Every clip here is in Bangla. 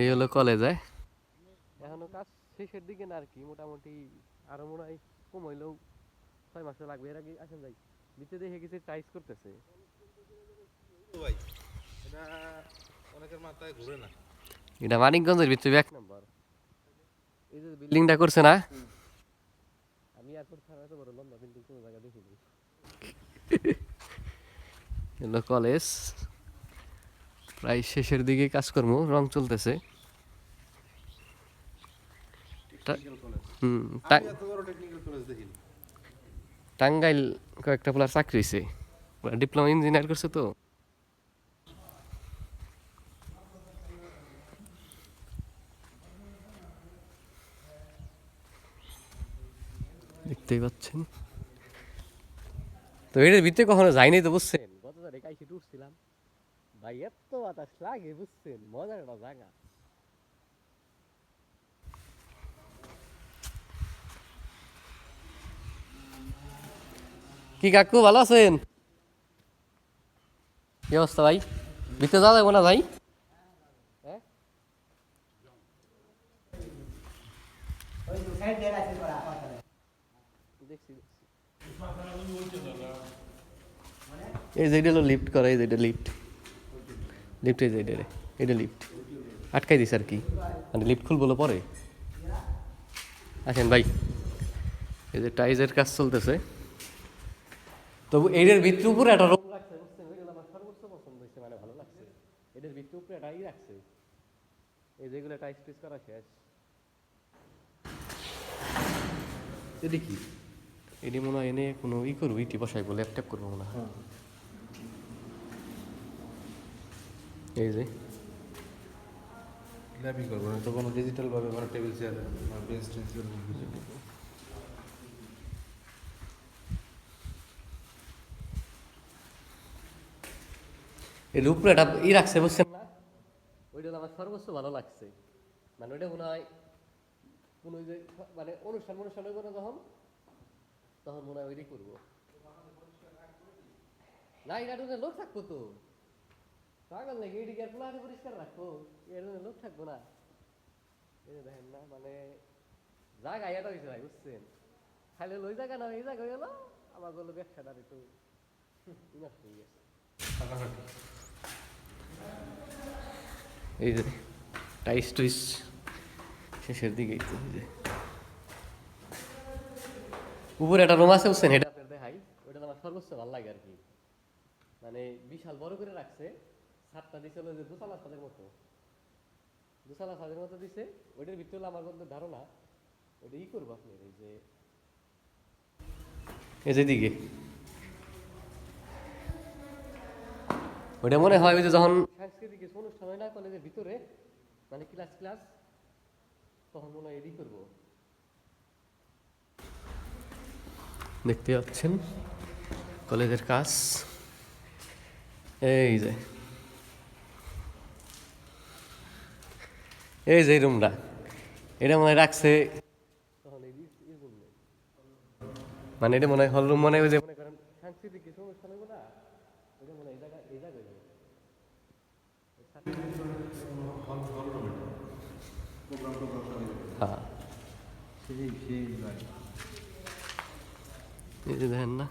এই হলো কলেজে এখনও কাজ শেষের দিকে না আর কি মোটামুটি আরও মনে হয় কম হইলেও ছয় মাসও লাগবে। এর আগে আসেন যাই ভিতরে দেখে গেছে টাইস করতেছে। ভাই এটা অনেকের মাথায় ঘুরে না। এটা মানিকগঞ্জের ভিতরে এক নম্বর। এই যে বিল্ডিংটা করছে না? আমি এয়ারপোর্ট ছাড়া এত বড় লম্বা বিল্ডিং কোনো জায়গা দেখিনি। কলেজ প্রায় শেষের দিকে কাজকর্ম রং চলতেছে। টাঙ্গাইল কয়েকটা প্লার চাকরি হয়েছে। ডিপ্লোমা ইঞ্জিনিয়ার করছে তো। দেখতেই পাচ্ছেন। তো এটার ভিতরে কখনো যাইনি তো বুঝছেন? একাইশি উঠছিলাম। ভাই এত বাতাস লাগে বুঝছেন মজার একটা জায়গা কি কাকু ভালো আছেন কি অবস্থা ভাই ভিতরে যাওয়া যাব না ভাই এই যে এটা হলো লিফট করা এই যে এটা লিফট লিফট এই যে এটা রে, এটা লিফট আটকাই দিস আর কি। মানে লিফট খুলবো পরে? আসেন ভাই। এই যে টাইজের কাজ চলতেছে। তবু এটার ভিতরে উপরে একটা রোগ লাগছে বুঝছেন? আমার সর্বোচ্চ পছন্দ হয়েছে মানে ভালো লাগছে। এটার ভিতরে উপরে একটা ই রাখছে। এই যেগুলো টাইস টিস করা শেষ। এটা কি এটি মনে হয় এনে কোনো ই করব ইটি বসাইবো ল্যাপটপ করব মনে হয়। এই যে। ল্যাবই করব না তো কোনো ডিজিটাল ভাবে টেবিল চেয়ার বেঞ্চ টেঞ্চ এরকম কিছু এর উপরে একটা ই রাখছে বুঝছেন না? ওইটা আমার সর্বোচ্চ ভালো লাগছে। মানে ওইটা মনে হয় কোনো যে মানে অনুষ্ঠান অনুষ্ঠান হইব না যখন তখন মনে হয় ওইটাই করব। না এটা লোক থাকব তো। পাগল নাকি? এদিকে আর প্লাটে পরিষ্কার রাখব এর লোক থাকব না। এই দেখেন না মানে জায়গা এটা হয়েছে ভাই, বুঝছেন? খালি হলো ওই জায়গা না, এই জায়গা গেল আমার বলল ব্যবসাটা একটু নষ্ট হয়ে গেছে। এই যে টাইস টুইস শেষের দিকে উপরে একটা রুম আছে, বুঝছেন? এটা দেখাই। ওইটা আমার সর্বোচ্চ ভালো লাগে আর কি। মানে বিশাল বড় করে রাখছে। ছাদটা দিছে হলো যে দুতলা ছাদের মতো। দুতলা ছাদের মতো দিছে, ওইটার ভিতরে আমার মধ্যে ধারণা, ওইটা ই করব আপনি, এই যে দিকে ওটা মনে হয় ওই যে যখন সাংস্কৃতিক কিছু অনুষ্ঠান হয় না, কলেজের ভিতরে মানে ক্লাস ক্লাস, তখন মনে হয় এডি করব। দেখতে পাচ্ছেন কলেজের কাজ। এই যে এই যে রুমটা, এটা মনে হয় রাখছে। নেই। মানে এটা মনে হয় হল রুম, মনে হয় মনে হ্যাঁ এই যে না।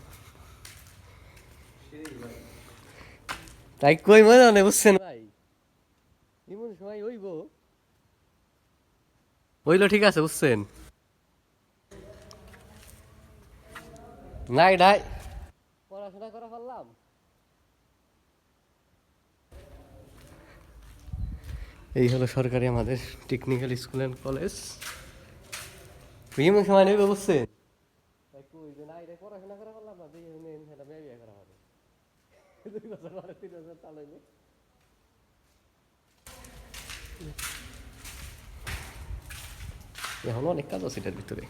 তাই কই হয় বুঝছেন ভাই এমন সময় হইব হইল ঠিক আছে, বুঝছেন? নাই নাই। পড়াশোনা করা পারলাম। এই হলো সরকারি আমাদের টেকনিক্যাল স্কুল অ্যান্ড কলেজ এমন সময় নেবে, বুঝছেন? পড়াশোনা করা পারলাম না বিয়ে করা হবে। দুই বছর পরে তিন বছর এখন অনেক কাজ আছে এটার ভিতরে।